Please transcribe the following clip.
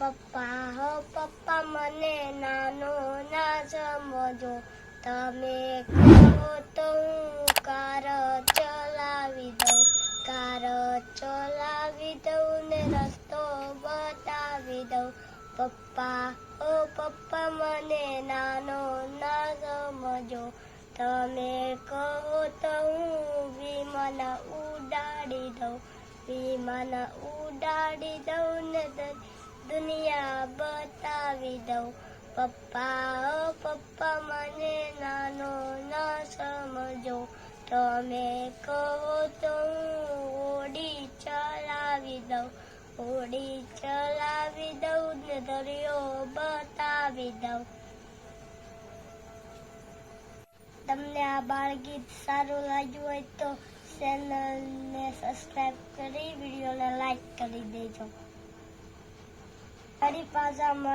પપ્પા, હો પપ્પા, મને નાનો ના સમજો તમે કહો તો હું કાર ચલાવી દઉં. કાર ચલાવી દઉં ને રસ્તો બતાવી દઉં. પપ્પા ઓ પપ્પા, મને નાનો ના સમજો તમે કહો તો હું વિમાન ઉડાડી દઉં. વિમાન ઉડાડી દઉં પપ્પા ઓ પપ્પા મને નાનો ના સમજો. તમે કહો તો હું ઓડી ચલાવી દઉં. ઓડી ચલાવી દઉં ને દરિયો બતાવી દઉં. તમને આ બાળગીત સારું લાગ્યું હોય તો ચેનલને સબસ્ક્રાઈબ કરી, વિડીયોને લાઈક કરી દેજો. ફરી પાછા મળે